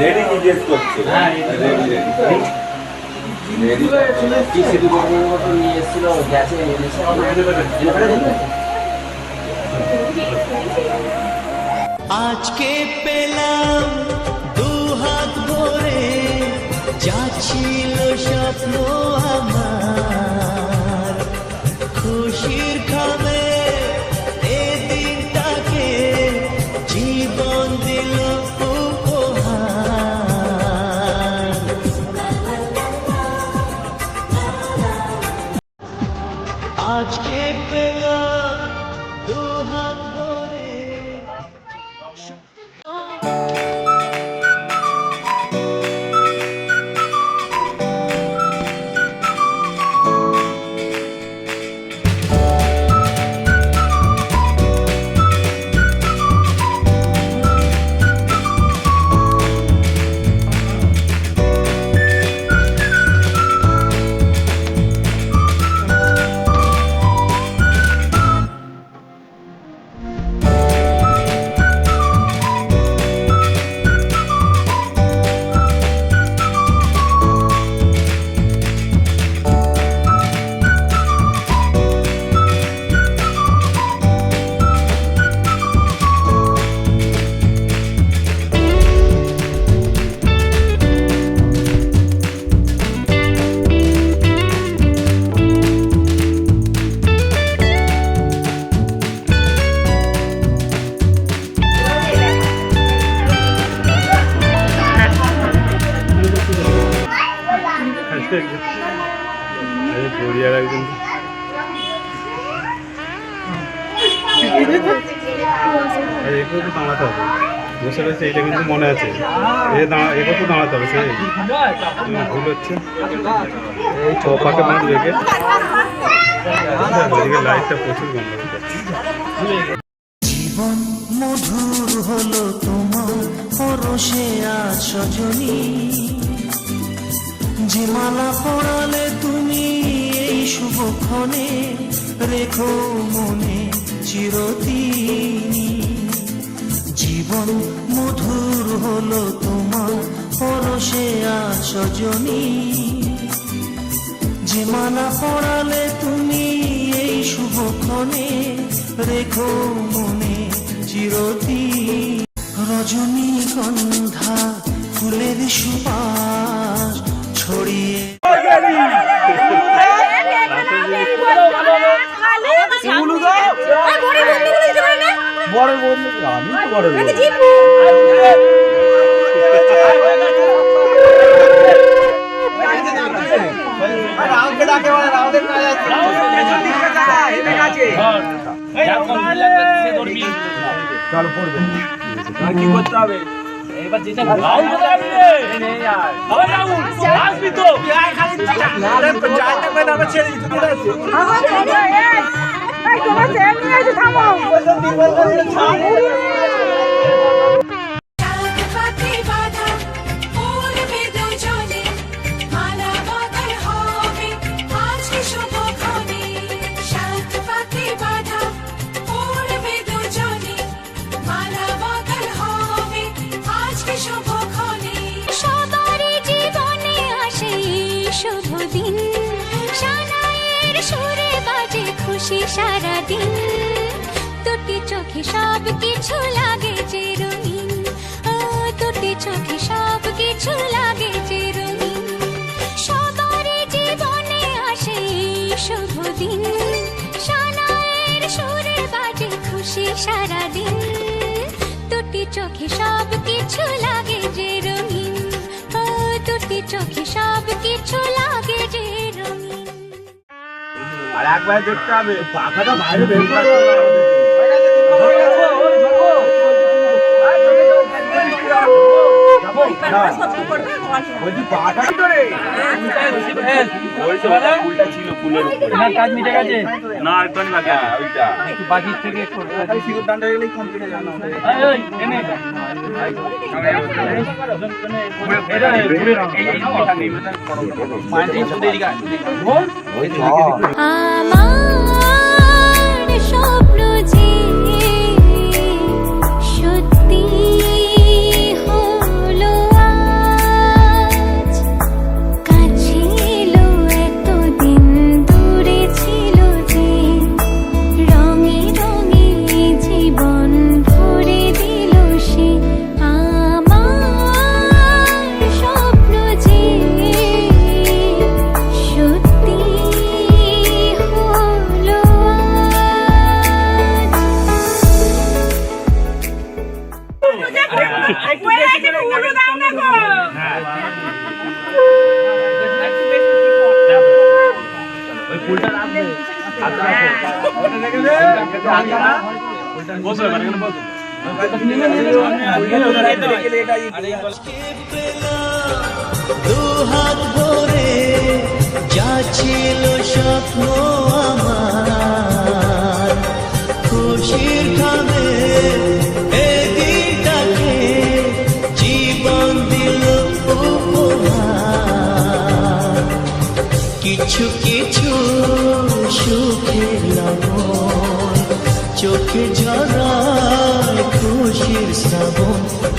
এনে ফেলে দিল আজকে পেলাম দু হাত ভরে যাচ্ছিল স্বপ্ন আমার। খুশির খাবে আজকে মনে আছে। এ দাঁড়া দাঁড়াতে হবে, সেই? ভুল হচ্ছে। এই লাইটটা প্রচুর জীবন মধুর হলো তোমার পরশে আজ সজনী। পড়ালে তুমি এই শুভক্ষণে রেখো মনে চিরদিন। জীবন মধুর হলো তোমার পরশে আজ সজনী যে মালা পড়ালে তুমি এই শুভক্ষণে রেখো মনে চিরদিন। রজনীগন্ধা ফুলের সুবাস ছড়িয়ে বড় বন্ধু আমি তো বড় বন্ধু রাউন্ডে ডাকে বলে রাউন্ডে কাজ আছে। চল পড়বে। আর কি করতে হবে চাঁদ খুশি সারাদিন। দুটি চোখে সব কিছু লাগে যে রঙিন। ও দুটি চোখে সব কিছু লাগে যে রঙিন। সবারই জীবনে আসে শুভ দিন। সানাইয়ের সুরে বাজে খুশি সারাদিন। দুটি চোখে সব কিছু লাগে যে রঙিন। ও দুটি চোখে সব কিছু একবার দেখতে হবে। পাখাটা বাইরে বের করতে বলছি পাটা তো উল্টা ছিল ফুলের উপরে না কাজ মিটে গেছে না বাকি আছে ওইটা একটু বাকি থেকে একটু সিঁদুর দানটা গেলেই কমপ্লিট হয়ে যাবে এই, এই, এনে এটা।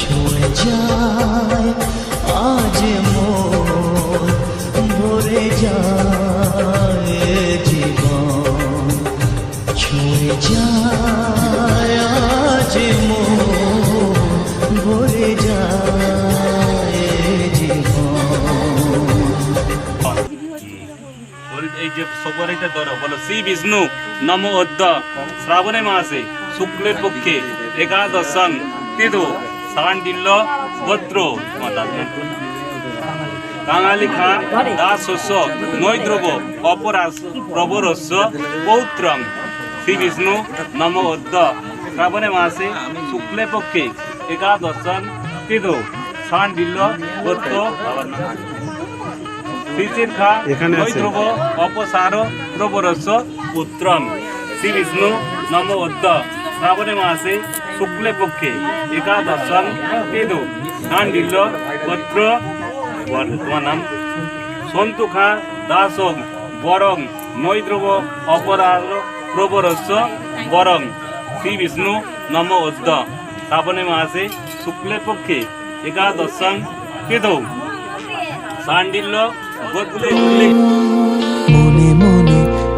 ছুঁয়ে যায়, আজ মন ভরে যায় জীবন ছুঁয়ে যায়, আজ মন ভরে যায় জীবন। এই যে সবরেটা ধরো, বলো, শ্রী বিষ্ণু, নম অদ্য, শ্রাবণে মাসে, শুক্লের পক্ষে, একাদশং তিথু। সান্ডিল্য ভদ্র কাঙালি খা দাস শস্য নৈদ্রব অপরাস প্রবরস্য পৌত্রং। শ্রী বিষ্ণু নম অদ্য। শ্রাবণে মাসে শুক্লে পক্ষে একাদশং তিথু। বাবার নাম। শিশির খা নৈদ্রব অপসার প্রবরস্য পুত্রম শ্রী বিষ্ণু নম অদ্য। শ্রাবণে মাসে শুক্লে পক্ষে একাদশম কেদু কাণ্ডিল্য গোত্র। বল, তোমার নাম? সন্তু খা দাসং বরং নৈদ্রব অপরাধ প্রবরস্য বরং। শ্রী বিষ্ণু নম অদ্য শ্রাবণে মাসে শুক্লে পক্ষে একাদশং কেদু সান্ডিল্য গোত্র। উল্লেখ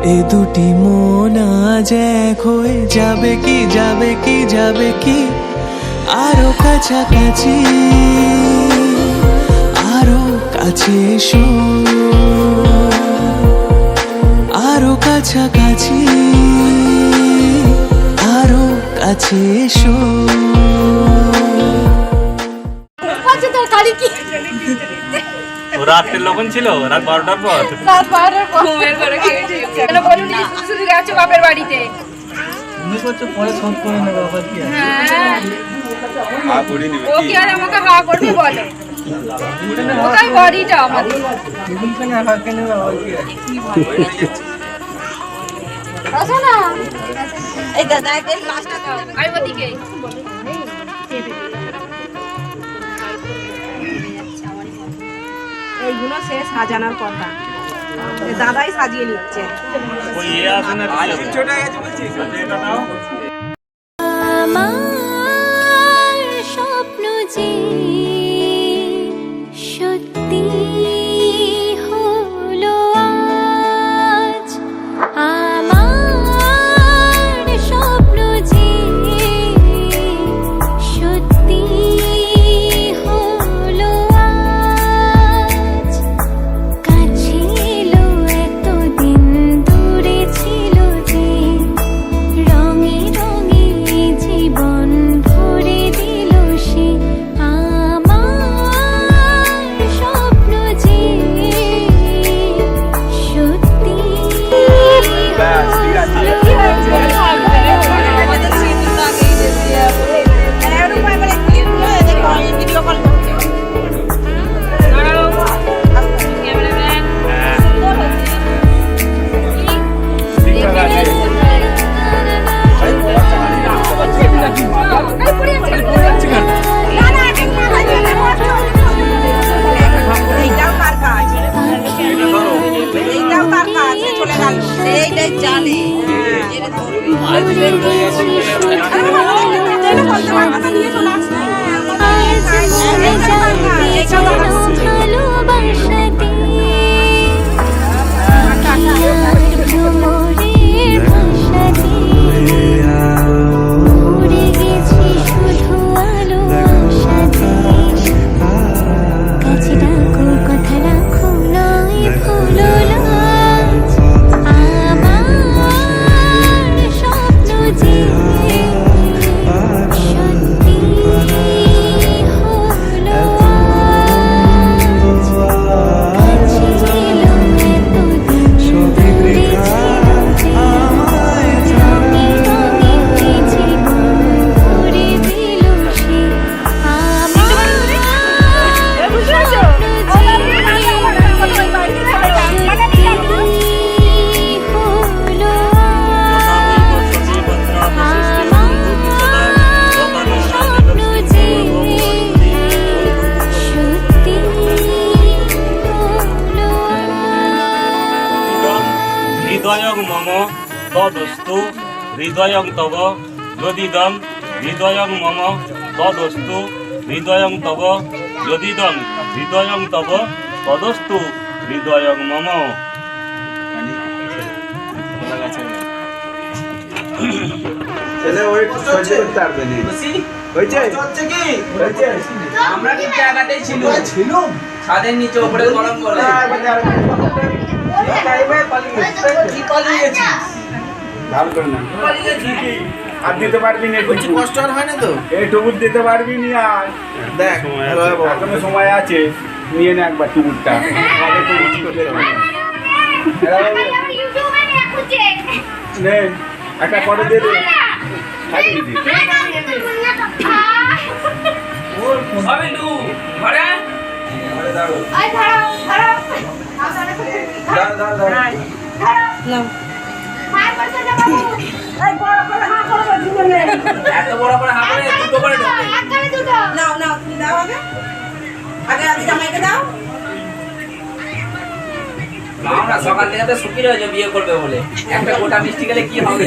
এ দুটি মন আজ এক হয়ে যাবে কি যাবে কি যাবে কি? আরও কাছাকাছি, আরও কাছে এসো। আরও কাছাকাছি, আরও কাছে এসো। তোর কি? ও লবণ ছিল রাত বারোটার পর। রাত বারোটার পর। ঘুমের ঘরে খেয়েছি কেন বলুন শুধু গেছো বাপের বাড়িতে? হ্যাঁ। ও কি? আর আমাকে হা করবে বলো? কোথায় বাড়িটা আমাদের? আসো না এই দাদা এর দাও। আই ওদিকে এইগুলো সে সাজানোর কথা। দাদাই সাজিয়ে নিচ্ছে হৃদয়ং তব যদিদং হৃদয়ং মম তদস্তু হৃদয়ং তব যদিদং হৃদয়ং তব তদস্তু হৃদয়ং মম। আমরা জায়গাতেই ছিল ছাদের নিচে উপরে গরম করে কি পালিয়ে গেছিস? ভালো করে না আর দিতে পারবি না বলছি কষ্ট আর হয় না তো? এইটুকু দিতে পারবি না আর। দেখ। এখনও সময় আছে। নিয়ে নে একবার টুকুরটা। কিছু না। একটা করে দিয়ে দে। দাঁড়াও দাঁড়াও। দাঁড়াও এত বড় করে হাঁ করে দুটো করে নাও নাও তুমি দাও আগে। আগে আগে জামাইকে দাও। আমরা সকাল থেকে তো শুকিয়ে রয়েছে বিয়ে করবে বলে। একটা গোটা মিষ্টি গেলে কি হবে?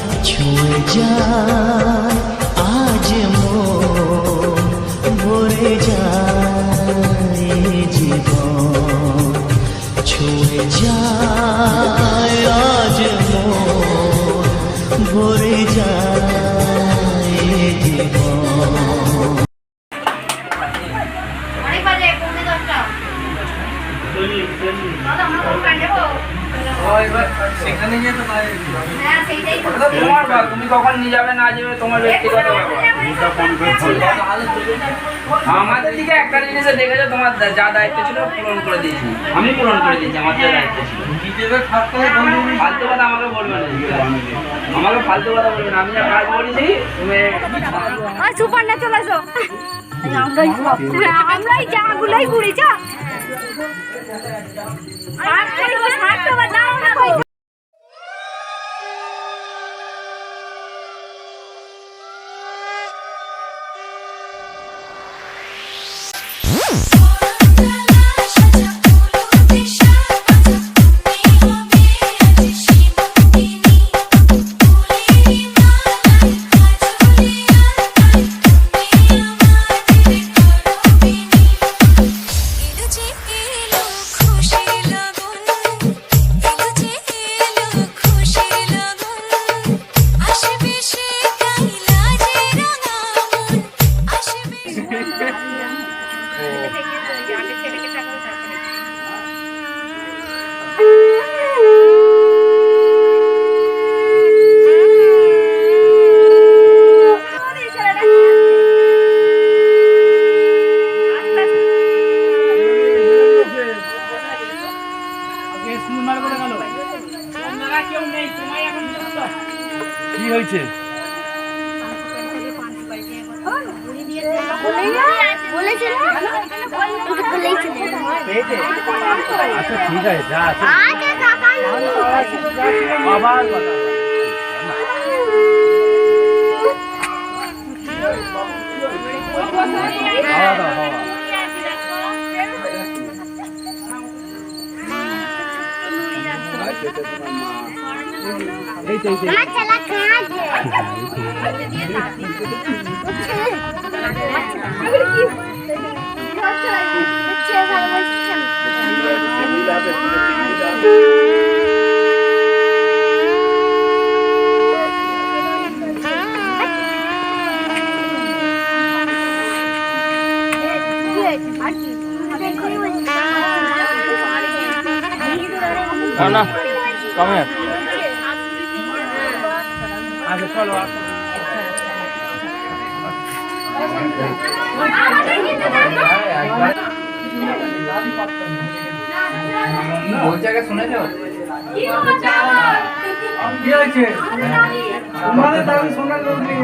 ছুঁয়ে যায় আজ মন ভরে যায় জীবন ছুঁয়ে যায় আজ মন ভরে যায় জীবন দাদা আমরা সেখানে। হ্যাঁ তো। তোমার তুমি কখন নিয়ে যাবে না যাবে তোমার ব্যক্তিগত আমাদের দিকে একটা জিনিসে দেখেছ তোমার যা দায়িত্ব ছিল পূরণ করে দিয়েছি। আমি পূরণ করে দিয়েছি আমার যা দায়িত্ব ছিল। ফালতু কথা আমাকে বলবে না। আমাকে ফালতু কথা বলবে না। আমি যা কাজ বলেছি তুমি সুপার না চলে এসো আমরাই আমরাই যা গুলাই ঘুরি যা। কি হয়েছে? আচ্ছা ঠিক আছে না না কমে আচ্ছা চলো আসো। আর বলছে আগে শুনেছো? কি হয়েছে? তোমাদের দাবি শোনার লোক নেই।